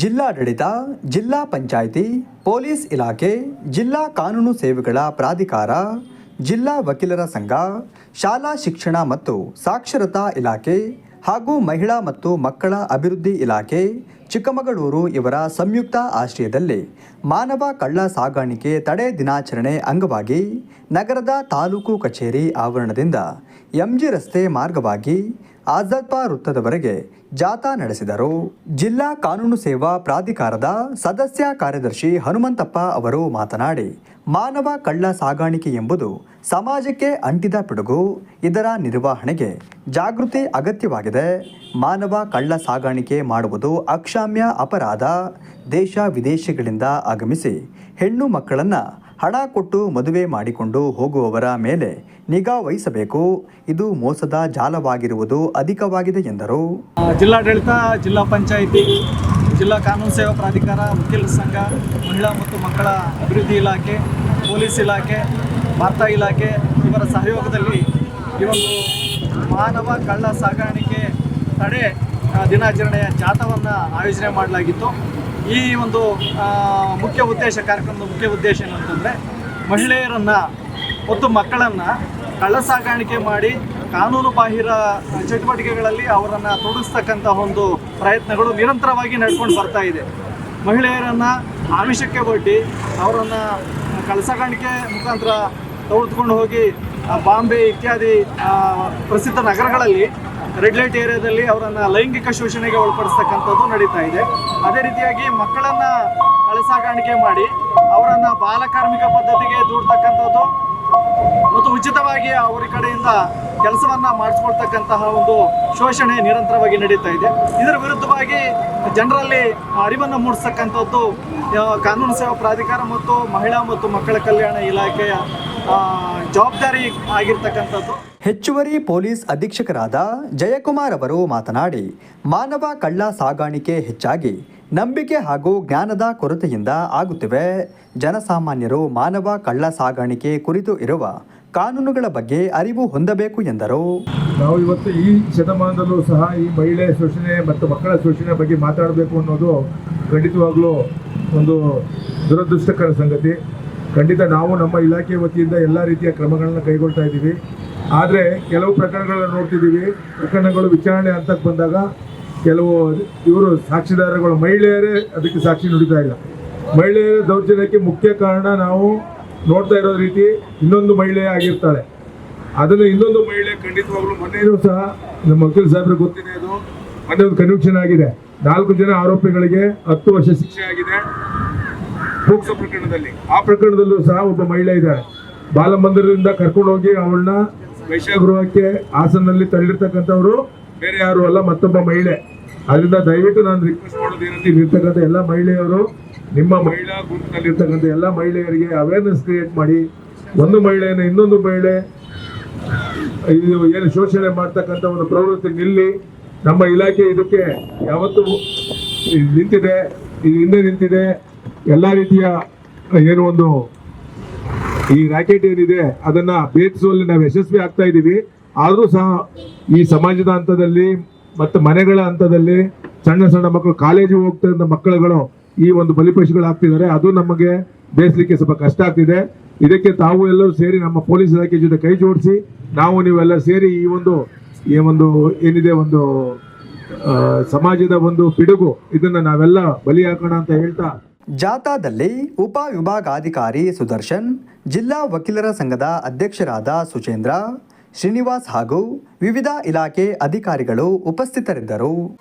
ಜಿಲ್ಲಾಡಳಿತ, ಜಿಲ್ಲಾ ಪಂಚಾಯಿತಿ, ಪೊಲೀಸ್ ಇಲಾಖೆ, ಜಿಲ್ಲಾ ಕಾನೂನು ಸೇವೆಗಳ ಪ್ರಾಧಿಕಾರ, ಜಿಲ್ಲಾ ವಕೀಲರ ಸಂಘ, ಶಾಲಾ ಶಿಕ್ಷಣ ಮತ್ತು ಸಾಕ್ಷರತಾ ಇಲಾಖೆ ಹಾಗೂ ಮಹಿಳಾ ಮತ್ತು ಮಕ್ಕಳ ಅಭಿವೃದ್ಧಿ ಇಲಾಖೆ, ಚಿಕ್ಕಮಗಳೂರು ಇವರ ಸಂಯುಕ್ತ ಆಶ್ರಯದಲ್ಲಿ ಮಾನವ ಕಳ್ಳ ಸಾಗಾಣಿಕೆ ತಡೆ ದಿನಾಚರಣೆ ಅಂಗವಾಗಿ ನಗರದ ತಾಲೂಕು ಕಚೇರಿ ಆವರಣದಿಂದ ಎಂಜಿ ರಸ್ತೆ ಮಾರ್ಗವಾಗಿ ಆಜಾದ್ಪಾ ವೃತ್ತದವರೆಗೆ ಜಾಥಾ ನಡೆಸಿದರು. ಜಿಲ್ಲಾ ಕಾನೂನು ಸೇವಾ ಪ್ರಾಧಿಕಾರದ ಸದಸ್ಯ ಕಾರ್ಯದರ್ಶಿ ಹನುಮಂತಪ್ಪ ಅವರು ಮಾತನಾಡಿ, ಮಾನವ ಕಳ್ಳ ಸಾಗಾಣಿಕೆ ಎಂಬುದು ಸಮಾಜಕ್ಕೆ ಅಂಟಿದ ಪಿಡುಗು. ಇದರ ನಿರ್ವಹಣೆಗೆ ಜಾಗೃತಿ ಅಗತ್ಯವಾಗಿದೆ. ಮಾನವ ಕಳ್ಳ ಸಾಗಾಣಿಕೆ ಮಾಡುವುದು ಅಕ್ಷಾಮ್ಯ ಅಪರಾಧ. ದೇಶ ವಿದೇಶಗಳಿಂದ ಆಗಮಿಸಿ ಹೆಣ್ಣು ಮಕ್ಕಳನ್ನು ಹಣ ಕೊಟ್ಟು ಮದುವೆ ಮಾಡಿಕೊಂಡು ಹೋಗುವವರ ಮೇಲೆ ನಿಗಾ ವಹಿಸಬೇಕು. ಇದು ಮೋಸದ ಜಾಲವಾಗಿರುವುದು ಅಧಿಕವಾಗಿದೆ ಎಂದರು. ಜಿಲ್ಲಾಡಳಿತ, ಜಿಲ್ಲಾ ಪಂಚಾಯಿತಿ, ಜಿಲ್ಲಾ ಕಾನೂನು ಸೇವಾ ಪ್ರಾಧಿಕಾರ, ವಕೀಲರ ಸಂಘ, ಮಹಿಳಾ ಮತ್ತು ಮಕ್ಕಳ ಅಭಿವೃದ್ಧಿ ಇಲಾಖೆ, ಪೊಲೀಸ್ ಇಲಾಖೆ, ವಾರ್ತಾ ಇಲಾಖೆ ಇವರ ಸಹಯೋಗದಲ್ಲಿ ಈ ಒಂದು ಮಾನವ ಕಳ್ಳ ಸಾಗಾಣಿಕೆ ತಡೆ ದಿನಾಚರಣೆಯ ಜಾಥಾವನ್ನು ಆಯೋಜನೆ ಮಾಡಲಾಗಿತ್ತು. ಈ ಒಂದು ಮುಖ್ಯ ಉದ್ದೇಶ, ಕಾರ್ಯಕ್ರಮದ ಮುಖ್ಯ ಉದ್ದೇಶ ಏನು ಅಂತಂದರೆ, ಮಹಿಳೆಯರನ್ನು ಮತ್ತು ಮಕ್ಕಳನ್ನು ಕಳ್ಳ ಸಾಗಾಣಿಕೆ ಮಾಡಿ ಕಾನೂನು ಬಾಹಿರ ಚಟುವಟಿಕೆಗಳಲ್ಲಿ ಅವರನ್ನು ತೊಡಗಿಸ್ತಕ್ಕಂಥ ಒಂದು ಪ್ರಯತ್ನಗಳು ನಿರಂತರವಾಗಿ ನಡ್ಕೊಂಡು ಬರ್ತಾ ಇದೆ. ಮಹಿಳೆಯರನ್ನು ಆಮಿಷಕ್ಕೆ ಒಡ್ಡಿ ಅವರನ್ನು ಕಳಸಾಗಾಣಿಕೆ ಮುಖಾಂತರ ತೊಡೆದುಕೊಂಡು ಹೋಗಿ ಬಾಂಬೆ ಇತ್ಯಾದಿ ಪ್ರಸಿದ್ಧ ನಗರಗಳಲ್ಲಿ ರೆಡ್ ಲೈಟ್ ಏರಿಯಾದಲ್ಲಿ ಅವರನ್ನು ಲೈಂಗಿಕ ಶೋಷಣೆಗೆ ಒಳಪಡಿಸ್ತಕ್ಕಂಥದ್ದು ನಡೀತಾ ಇದೆ. ಅದೇ ರೀತಿಯಾಗಿ ಮಕ್ಕಳನ್ನು ಕಳಸಾಗಾಣಿಕೆ ಮಾಡಿ ಅವರನ್ನು ಬಾಲಕಾರ್ಮಿಕ ಪದ್ಧತಿಗೆ ದೂಡ್ತಕ್ಕಂಥದ್ದು ಮತ್ತು ಉಚಿತವಾಗಿ ಅವರ ಕಡೆಯಿಂದ ಕೆಲಸವನ್ನ ಮಾಡಿಸ್ಕೊಳ್ತಕ್ಕಂತಹ ಒಂದು ಶೋಷಣೆ ನಿರಂತರವಾಗಿ ನಡೀತಾ ಇದೆ. ಇದರ ವಿರುದ್ಧವಾಗಿ ಜನರಲ್ಲಿ ಅರಿವನ್ನು ಮೂಡಿಸ್ತಕ್ಕಂಥದ್ದು ಕಾನೂನು ಸೇವಾ ಪ್ರಾಧಿಕಾರ ಮತ್ತು ಮಹಿಳಾ ಮತ್ತು ಮಕ್ಕಳ ಕಲ್ಯಾಣ ಇಲಾಖೆಯ ಜವಾಬ್ದಾರಿ ಆಗಿರ್ತಕ್ಕಂಥದ್ದು. ಹೆಚ್ಚುವರಿ ಪೊಲೀಸ್ ಅಧೀಕ್ಷಕರಾದ ಜಯಕುಮಾರ್ ಅವರು ಮಾತನಾಡಿ ಮಾನವ ಕಳ್ಳ ಸಾಗಾಣಿಕೆ ಹೆಚ್ಚಾಗಿ ನಂಬಿಕೆ ಹಾಗೂ ಜ್ಞಾನದ ಕೊರತೆಯಿಂದ ಆಗುತ್ತಿವೆ. ಜನಸಾಮಾನ್ಯರು ಮಾನವ ಕಳ್ಳ ಸಾಗಾಣಿಕೆ ಕುರಿತು ಇರುವ ಕಾನೂನುಗಳ ಬಗ್ಗೆ ಅರಿವು ಹೊಂದಬೇಕು ಎಂದರು. ನಾವು ಇವತ್ತು ಈ ಶತಮಾನದಲ್ಲೂ ಸಹ ಈ ಮಹಿಳೆ ಶೋಷಣೆ ಮತ್ತು ಮಕ್ಕಳ ಶೋಷಣೆ ಬಗ್ಗೆ ಮಾತಾಡಬೇಕು ಅನ್ನೋದು ಖಂಡಿತವಾಗ್ಲೂ ಒಂದು ದುರದೃಷ್ಟಕರ ಸಂಗತಿ. ಖಂಡಿತ ನಾವು ನಮ್ಮ ಇಲಾಖೆ ವತಿಯಿಂದ ಎಲ್ಲ ರೀತಿಯ ಕ್ರಮಗಳನ್ನ ಕೈಗೊಳ್ತಾ ಇದ್ದೀವಿ. ಆದರೆ ಕೆಲವು ಪ್ರಕರಣಗಳನ್ನು ನೋಡ್ತಿದ್ದೀವಿ. ಪ್ರಕರಣಗಳು ವಿಚಾರಣೆ ಹಂತಕ್ಕೆ ಬಂದಾಗ ಕೆಲವು ಇವರು ಸಾಕ್ಷಿದಾರಗಳು ಮಹಿಳೆಯರೇ ಅದಕ್ಕೆ ಸಾಕ್ಷಿ ನುಡಿತಾ ಇಲ್ಲ. ಮಹಿಳೆಯರ ದೌರ್ಜನ್ಯಕ್ಕೆ ಮುಖ್ಯ ಕಾರಣ ನಾವು ನೋಡ್ತಾ ಇರೋ ರೀತಿ ಇನ್ನೊಂದು ಮಹಿಳೆ ಆಗಿರ್ತಾಳೆ. ಅದನ್ನು ಇನ್ನೊಂದು ಮಹಿಳೆ ಖಂಡಿತವಾಗ್ಲೂ ಮೊನ್ನೆಯೂ ಸಹ ನಮ್ಮ ವಕೀಲ್ ಸಾಹೇಬ್ರಿಗೆ ಗೊತ್ತಿದೆ ಇದು. ಮೊನ್ನೆ ಒಂದು ಕನ್ವಿಕ್ಷನ್ ಆಗಿದೆ. ನಾಲ್ಕು ಜನ ಆರೋಪಿಗಳಿಗೆ ಹತ್ತು ವರ್ಷ ಶಿಕ್ಷೆ ಆಗಿದೆ. ಪೋಕ್ಸೋ ಪ್ರಕರಣದಲ್ಲಿ ಆ ಪ್ರಕರಣದಲ್ಲೂ ಸಹ ಒಬ್ಬ ಮಹಿಳೆ ಇದ್ದಾರೆ. ಬಾಲಮಂದಿರದಿಂದ ಕರ್ಕೊಂಡು ಹೋಗಿ ಅವಳನ್ನ ವೈಶ್ಯಗೃಹಕ್ಕೆ ಹಾಸನಲ್ಲಿ ತಳ್ಳಿರ್ತಕ್ಕಂಥವ್ರು ಬೇರೆ ಯಾರು ಅಲ್ಲ, ಮತ್ತೊಬ್ಬ ಮಹಿಳೆ. ಅದರಿಂದ ದಯವಿಟ್ಟು ನಾನು ರಿಕ್ವೆಸ್ಟ್ ಮಾಡೋದು ಏನಂತ ಇರ್ತಕ್ಕಂಥ ಎಲ್ಲ ಮಹಿಳೆಯರು, ನಿಮ್ಮ ಮಹಿಳಾ ಗುಂಪಿನಲ್ಲಿರ್ತಕ್ಕಂಥ ಎಲ್ಲ ಮಹಿಳೆಯರಿಗೆ ಅವೇರ್ನೆಸ್ ಕ್ರಿಯೇಟ್ ಮಾಡಿ. ಒಂದು ಮಹಿಳೆಯನ್ನು ಇನ್ನೊಂದು ಮಹಿಳೆ, ಇದು ಏನು ಶೋಷಣೆ ಮಾಡ್ತಕ್ಕಂಥ ಒಂದು ಪ್ರವೃತ್ತಿ ನಿಲ್ಲಿ. ನಮ್ಮ ಇಲಾಖೆ ಇದಕ್ಕೆ ಯಾವತ್ತು ನಿಂತಿದೆ, ಇದು ಹಿಂದೆ ನಿಂತಿದೆ. ಎಲ್ಲ ರೀತಿಯ ಏನು ಒಂದು, ಈ ರ್ಯಾಕೆಟ್ ಏನಿದೆ, ಅದನ್ನ ಭೇದಿಸುವಲ್ಲಿ ನಾವು ಯಶಸ್ವಿ ಆಗ್ತಾ ಇದ್ದೀವಿ. ಆದರೂ ಸಹ ಈ ಸಮಾಜದ ಹಂತದಲ್ಲಿ ಮತ್ತು ಮನೆಗಳ ಹಂತದಲ್ಲಿ ಸಣ್ಣ ಸಣ್ಣ ಮಕ್ಕಳು ಕಾಲೇಜಿಗೆ ಹೋಗ್ತಾ ಮಕ್ಕಳುಗಳು ಈ ಒಂದು ಬಲಿಪಶುಗಳಾಗ್ತಿದ್ದಾರೆ ಅದು ನಮಗೆ ಬೇಯಿಸಲಿಕ್ಕೆ ಸ್ವಲ್ಪ ಕಷ್ಟ ಆಗ್ತಿದೆ. ಇದಕ್ಕೆ ತಾವು ಎಲ್ಲರೂ ಸೇರಿ ನಮ್ಮ ಪೊಲೀಸ್ ಇಲಾಖೆ ಜೊತೆ ಕೈ ಜೋಡಿಸಿ, ನಾವು ನೀವೆಲ್ಲ ಸೇರಿ ಈ ಒಂದು ಈ ಒಂದು ಏನಿದೆ ಒಂದು ಸಮಾಜದ ಒಂದು ಪಿಡುಗು, ಇದನ್ನ ನಾವೆಲ್ಲ ಬಲಿ ಹಾಕೋಣ ಅಂತ ಹೇಳ್ತಾ ಜಾಥಾದಲ್ಲಿ ಉಪ ವಿಭಾಗಾಧಿಕಾರಿ ಸುದರ್ಶನ್, ಜಿಲ್ಲಾ ವಕೀಲರ ಸಂಘದ ಅಧ್ಯಕ್ಷರಾದ ಸುಚೇಂದ್ರ, ಶ್ರೀನಿವಾಸ್ ಹಾಗೂ ವಿವಿಧ ಇಲಾಖೆ ಅಧಿಕಾರಿಗಳು ಉಪಸ್ಥಿತರಿದ್ದರು.